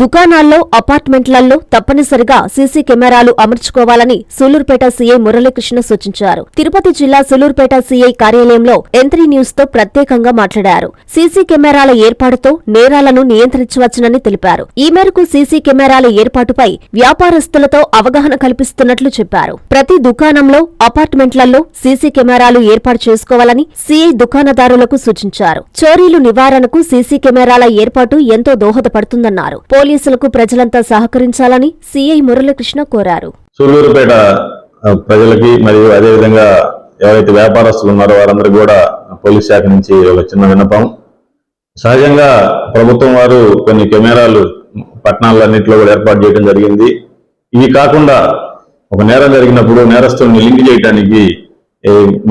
దుకాణాల్లో అపార్ట్మెంట్లలో తప్పనిసరిగా సీసీ కెమెరాలు అమర్చుకోవాలని సూలూరుపేట సీఐ మురళీకృష్ణ సూచించారు. తిరుపతి జిల్లా సూలూరుపేట సీఐ కార్యాలయంలో ఎంత్రీ న్యూస్తో ప్రత్యేకంగా మాట్లాడారు. సీసీ కెమెరాల ఏర్పాటుతో నేరాలను నియంత్రించవచ్చునని తెలిపారు. ఈ మేరకు సీసీ కెమెరాల ఏర్పాటుపై వ్యాపారస్తులతో అవగాహన కల్పిస్తున్నట్లు చెప్పారు. ప్రతి దుకాణంలో అపార్ట్మెంట్లలో సీసీ కెమెరాలు ఏర్పాటు చేసుకోవాలని సీఐ దుకాణదారులకు సూచించారు. చోరీలు నివారణకు సీసీ కెమెరాల ఏర్పాటు ఎంతో దోహదపడుతుందన్నారు. పోలీసులకు ప్రజలంతా సహకరించాలని సీఐ మురళీకృష్ణ కోరారు. సూళ్ళూరుపేట ప్రజలకి మరియు అదేవిధంగా ఎవరైతే వ్యాపారస్తులు ఉన్నారో వారందరూ కూడా పోలీస్ శాఖ నుంచి ఒక చిన్న విన్నపం. సహజంగా ప్రభుత్వం వారు కొన్ని కెమెరాలు పట్టణాలన్నింటిలో కూడా ఏర్పాటు చేయడం జరిగింది. ఇవి కాకుండా ఒక నేరం జరిగినప్పుడు నేరస్తుల్ని లింక్ చేయడానికి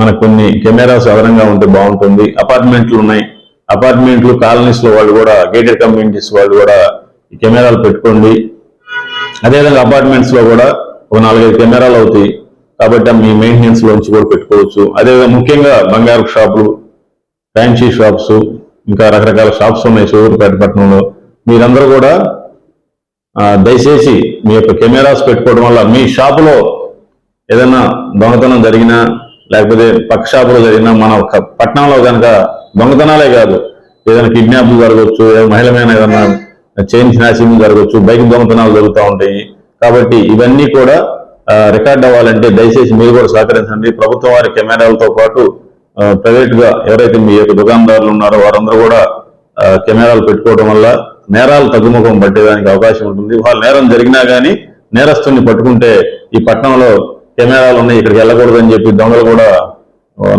మనకు కొన్ని కెమెరాస్ అదనంగా ఉంటే బాగుంటుంది. అపార్ట్మెంట్లు ఉన్నాయి. అపార్ట్మెంట్లు కాలనీస్లో వాళ్ళు కూడా గేటెడ్ కమ్యూనిటీస్ వాళ్ళు కూడా ఈ కెమెరాలు పెట్టుకోండి. అదేవిధంగా అపార్ట్మెంట్స్లో కూడా ఒక నాలుగైదు కెమెరాలు అవుతాయి. కాబట్టి మీ మెయింటెనెన్స్ లోంచి కూడా పెట్టుకోవచ్చు. అదేవిధంగా ముఖ్యంగా బంగారు షాపులు ఫ్యాన్సీ షాప్స్ ఇంకా రకరకాల షాప్స్ ఉన్నాయి సూర్యపేట పట్టణంలో. మీరందరూ కూడా దయచేసి మీ యొక్క కెమెరాస్ పెట్టుకోవడం వల్ల మీ షాపులో ఏదైనా దొంగతనం జరిగినా లేకపోతే పక్క షాపులో జరిగినా మన పట్టణంలో కనుక దొంగతనాలే కాదు. ఏదైనా కిడ్నాప్ జరగవచ్చు మహిళమైన మహిళ మీద ఏదైనా చైన్ స్నాచింగ్ జరగవచ్చు బైక్ దొంగతనాలు జరుగుతూ ఉంటాయి. కాబట్టి ఇవన్నీ కూడా రికార్డ్ అవ్వాలంటే దయచేసి మీరు కూడా సహకరించండి. ప్రభుత్వం వారి కెమెరాలతో పాటు ప్రైవేట్గా ఎవరైతే మీ యొక్క దుకాణదారులు ఉన్నారో వారందరూ కూడా కెమెరాలు పెట్టుకోవడం వల్ల నేరాలు తగ్గుముఖం పట్టేదానికి అవకాశం ఉంటుంది. వాళ్ళు నేరం జరిగినా గానీ నేరస్తుని పట్టుకుంటే ఈ పట్టణంలో కెమెరాలు ఉన్నాయి ఇక్కడికి వెళ్ళకూడదని చెప్పి దొంగలు కూడా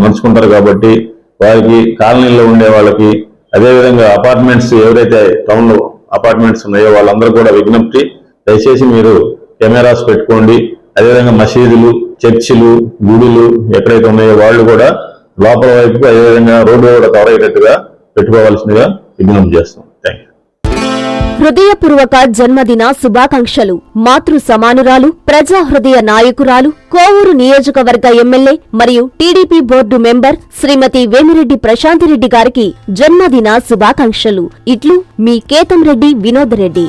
నడుచుకుంటారు కాబట్టి వారికి కాలనీలో ఉండే వాళ్ళకి అదేవిధంగా అపార్ట్మెంట్స్ ఎవరైతే టౌన్లో అపార్ట్మెంట్స్ ఉన్నాయో వాళ్ళందరూ కూడా విజ్ఞప్తి. దయచేసి మీరు కెమెరాస్ పెట్టుకోండి. అదేవిధంగా మసీదులు చర్చిలు గుడులు ఎక్కడైతే ఉన్నాయో వాళ్ళు కూడా లోపల వైపు అదేవిధంగా రోడ్డు కూడా కవర్ అయ్యేటట్టుగా పెట్టుకోవాల్సిందిగా విజ్ఞప్తి చేస్తాం. హృదయపూర్వక జన్మదిన శుభాకాంక్షలు. మాతృ సమానురాలు ప్రజా హృదయ నాయకురాలు కోవూరు నియోజకవర్గ ఎమ్మెల్యే మరియు TDP board member Shrimati Vemireddy Prashanthi Reddy గారికి జన్మదిన శుభాకాంక్షలు. ఇట్లు మీ కేతంరెడ్డి వినోద్ రెడ్డి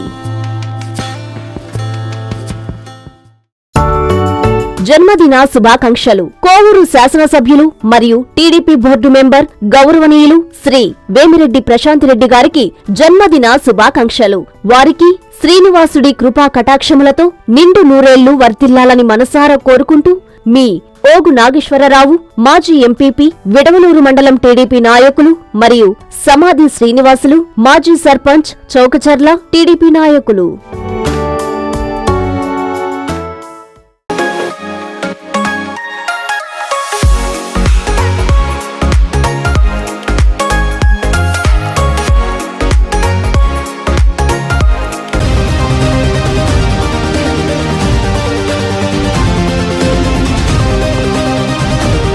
జన్మదిన శుభాకాంక్షలు. కోవూరు శాసనసభ్యులు మరియు టీడీపీ బోర్డు మెంబర్ గౌరవనీయులు శ్రీ వేమిరెడ్డి ప్రశాంత్ రెడ్డి గారికి జన్మదిన శుభాకాంక్షలు. వారికి శ్రీనివాసుడి కృపా కటాక్షములతో నిండు నూరేళ్ళు వర్తిల్లాలని మనసారా కోరుకుంటూ మీ ఓగు నాగేశ్వరరావు మాజీ ఎంపీపీ విడవలూరు మండలం టీడీపీ నాయకులు మరియు సమాధి శ్రీనివాసులు మాజీ సర్పంచ్ చౌకచర్ల టీడీపీ నాయకులు.